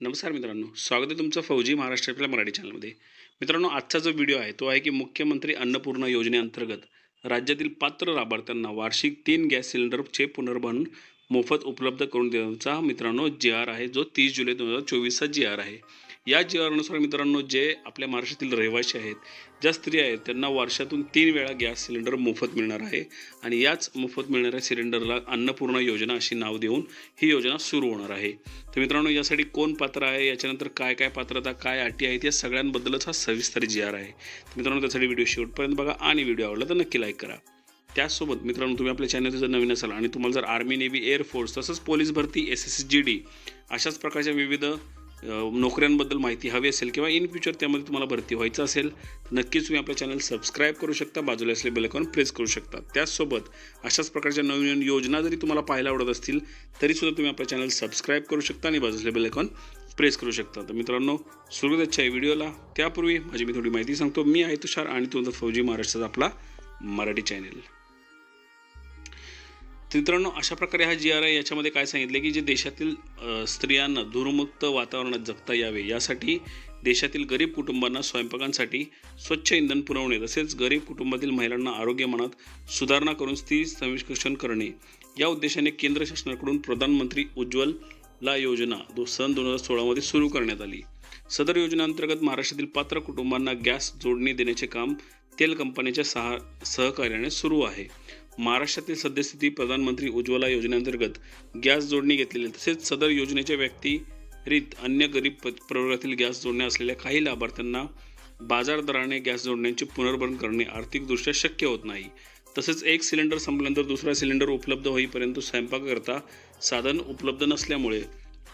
नमस्कार मित्रांनो स्वागत आहे तुमचं फौजी महाराष्ट्र आपल्या मराठी चॅनलमध्ये. मित्रांनो आजचा जो व्हिडिओ आहे तो आहे की मुख्यमंत्री अन्नपूर्णा योजनेअंतर्गत राज्यातील पात्र लाभार्थ्यांना वार्षिक तीन गॅस सिलेंडरचे पुनर्भरण मोफत उपलब्ध करून देण्याचा मित्रांनो जी आर आहे जो तीस जुलै दोन हजार चोवीसचा जी आर आहे. या जी मित्रांनो जे आपल्या महाराष्ट्रातील रहिवासी आहेत ज्या स्त्रिया आहेत त्यांना वर्षातून तीन वेळा गॅस सिलेंडर मोफत मिळणार आहे आणि याच मोफत मिळणाऱ्या सिलेंडरला अन्नपूर्णा योजना अशी नाव देऊन ही योजना सुरू होणार आहे. तर मित्रांनो यासाठी कोण पात्र आहे याच्यानंतर काय काय पात्रता काय अटी आहेत या सगळ्यांबद्दलच हा सविस्तर जी आर आहे. तर मित्रांनो त्यासाठी व्हिडिओ शेवटपर्यंत बघा आणि व्हिडिओ आवडला तर नक्की लाईक करा. त्याचसोबत मित्रांनो तुम्ही आपल्या चॅनल जर नवीन असाल आणि तुम्हाला जर आर्मी नेव्ही एअरफोर्स तसंच पोलीस भरती एस एस जी डी अशाच प्रकारच्या विविध नोकऱ्यांबद्दल माहिती हवी असेल किंवा इन फ्युचर त्यामध्ये तुम्हाला भरती व्हायचं असेल तर नक्कीच तुम्ही आपल्या चॅनल सबस्क्राईब करू शकता बाजूला असले बेलकॉन प्रेस करू शकता. त्याचसोबत अशाच प्रकारच्या नवीन नवीन योजना जरी तुम्हाला पाहायला आवडत असतील तरीसुद्धा तुम्ही आपल्या चॅनल सबस्क्राईब करू शकता आणि बाजूला बेलकॉन प्रेस करू शकता. तर मित्रांनो सुरुवातच्या या व्हिडिओला त्यापूर्वी माझी मी थोडी माहिती सांगतो. मी आहे तुषार आणि तुमचा फौजी महाराष्ट्राचा आपला मराठी चॅनेल मित्रांनो अशा प्रकारे हा जी आर आय याच्यामध्ये काय सांगितले की जे देशातील स्त्रियांना धूरमुक्त वातावरणात जगता यावे यासाठी देशातील गरीब कुटुंबांना स्वयंपाकांसाठी स्वच्छ इंधन पुरवणे तसेच गरीब कुटुंबातील महिलांना आरोग्यमानात सुधारणा करून स्त्री संरक्षण करणे. या उद्देशाने केंद्र शासनाकडून प्रधानमंत्री उज्ज्वल ला योजना दो सन दोन हजार सोळामध्ये सुरू करण्यात आली. सदर योजनेअंतर्गत महाराष्ट्रातील पात्र कुटुंबांना गॅस जोडणी देण्याचे काम तेल कंपन्यांच्या सहा सहकार्याने सुरू आहे. महाराष्ट्रातील सद्यस्थिती प्रधानमंत्री उज्ज्वला योजनेअंतर्गत गॅस जोडणी घेतलेली तसेच सदर योजनेच्या व्यक्तिरित अन्य गरीब प- प्रवर्गातील गॅस जोडण्या असलेल्या काही लाभार्थ्यांना बाजार दराने गॅस जोडण्यांचे पुनर्भरण करणे आर्थिकदृष्ट्या शक्य होत नाही. तसेच एक सिलेंडर संपल्यानंतर दुसरा सिलेंडर उपलब्ध होईपर्यंत स्वयंपाककरता साधन उपलब्ध नसल्यामुळे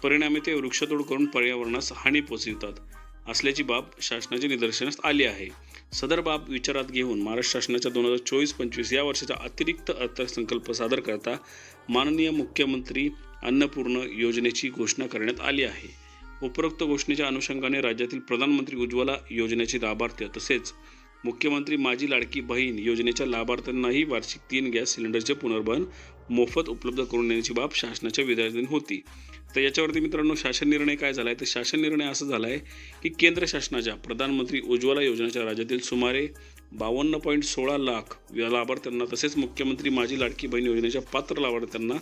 परिणामी ते वृक्षतोड करून पर्यावरणास हानी पोचवितात असल्याची बाब शासनाच्या निदर्शनास आली आहे. सदर बाब विचारात घेऊन महाराष्ट्र शासनाच्या दोन हजार चोवीस पंचवीस या वर्षाचा अतिरिक्त अर्थसंकल्प सादर करता माननीय मुख्यमंत्री अन्नपूर्ण योजनेची घोषणा करण्यात आली आहे. उपरोक्त घोषणेच्या अनुषंगाने राज्यातील प्रधानमंत्री उज्ज्वला योजनेचे लाभार्थी तसेच मुख्यमंत्री माझी लाडकी बहीण योजनेच्या लाभार्थ्यांनाही वार्षिक तीन गॅस सिलेंडरचे पुनर्भरण मोफत उपलब्ध करून देण्याची बाब शासनाच्या विधानाधीन होती. तर याच्यावरती मित्रांनो शासन निर्णय काय झाला आहे तर शासन निर्णय असा झाला आहे की केंद्र शासनाच्या प्रधानमंत्री उज्ज्वला योजनेच्या राज्यातील सुमारे बावन्न पॉईंट सोळा लाख लाभार्थ्यांना तसेच मुख्यमंत्री माझी लाडकी बहीण योजनेच्या पात्र लाभार्थ्यांना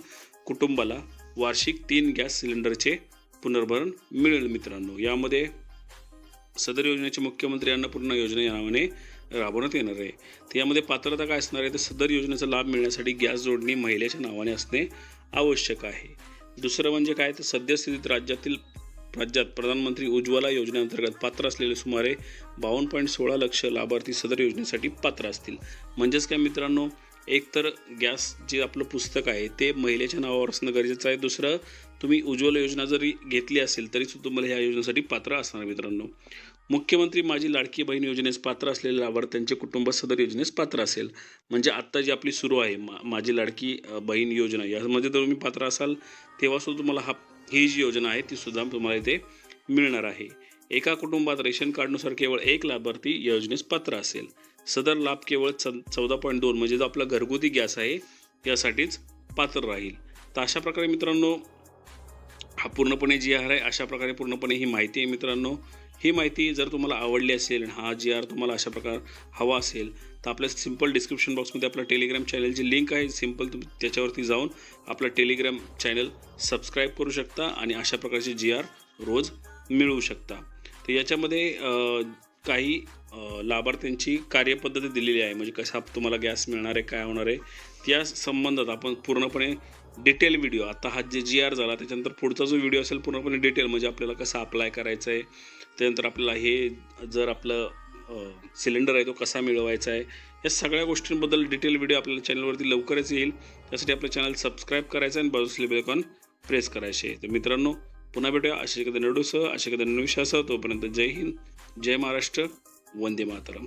कुटुंबाला वार्षिक तीन गॅस सिलेंडरचे पुनर्भरण मिळेल मित्रांनो. यामध्ये सदर योजनेचे मुख्यमंत्री अन्नपूर्णा योजना या नावाने राबवण्यात येणार आहे. तर यामध्ये पात्रता काय असणार आहे? तर सदर योजनेचा लाभ मिळण्यासाठी गॅस जोडणी महिलेच्या नावाने असणे आवश्यक आहे. दुसरं म्हणजे काय? तर सद्यस्थितीत राज्यातील राज्यात प्रधानमंत्री उज्ज्वला योजनेअंतर्गत पात्र असलेले सुमारे बावन्न पॉईंट सोळा लक्ष लाभार्थी सदर योजनेसाठी पात्र असतील. म्हणजेच काय मित्रांनो? एकतर गॅस जे आपलं पुस्तक आहे ते महिलेच्या नावावर असणं गरजेचं आहे. दुसरं तुम्ही उज्ज्वला योजना जरी घेतली असेल तरी सुद्धा तुम्हाला ह्या योजनेसाठी पात्र असणार मित्रांनो. मुख्यमंत्री माझी लाडकी बहीण योजनेस पात्र असलेल्या लाभार्थ्यांचे कुटुंब सदर योजनेस पात्र असेल. म्हणजे आत्ता जी आपली सुरू आहे मा माझी लाडकी बहीण योजना यामध्ये जर तुम्ही पात्र असाल तेव्हासुद्धा तुम्हाला हा ही जी योजना आहे ती सुद्धा तुम्हाला इथे मिळणार आहे. एका कुटुंबात रेशन कार्डनुसार केवळ एक लाभार्थी योजनेस पात्र असेल. सदर लाभ केवळ च चौदा पॉईंट दोन म्हणजे जो आपला घरगुती गॅस आहे यासाठीच पात्र राहील. तर अशा प्रकारे मित्रांनो हा पूर्णपणे जी आर आहे अशा प्रकारे पूर्णपणे ही माहिती आहे मित्रांनो. ही माहिती जर तुम्हाला आवडली असेल आणि हा जी आर तुम्हाला अशा प्रकार हवा असेल तर आपल्या सिंपल डिस्क्रिप्शन बॉक्समध्ये आपला टेलिग्राम चॅनलची लिंक आहे. सिंपल तुम्ही त्याच्यावरती जाऊन आपला टेलिग्राम चॅनल सबस्क्राईब करू शकता आणि अशा प्रकारचे जी आर रोज मिळवू शकता. तर याच्यामध्ये काही लाभार्थ्यांची कार्यपद्धती दिलेली आहे. म्हणजे कसा तुम्हाला गॅस मिळणार आहे काय होणार आहे त्या संबंधात आपण पूर्णपणे डिटेल व्हिडिओ आता हा जे जी आर झाला त्याच्यानंतर पुढचा जो व्हिडिओ असेल पूर्णपणे डिटेल म्हणजे आपल्याला कसा अप्लाय करायचं आहे त्यानंतर आपल्याला हे जर आपलं सिलेंडर आहे तो कसा मिळवायचा आहे या सगळ्या गोष्टींबद्दल डिटेल व्हिडिओ आपल्याला चॅनलवरती लवकरच येईल. त्यासाठी आपलं चॅनल सबस्क्राईब करायचं आणि बाजूसले बेलकॉन प्रेस करायचे तर मित्रांनो पुन्हा भेटूया. अशा एखाद्या नडूसह अशा एखाद्या नविशासह तोपर्यंत जय हिंद जय महाराष्ट्र वंदे मातरम.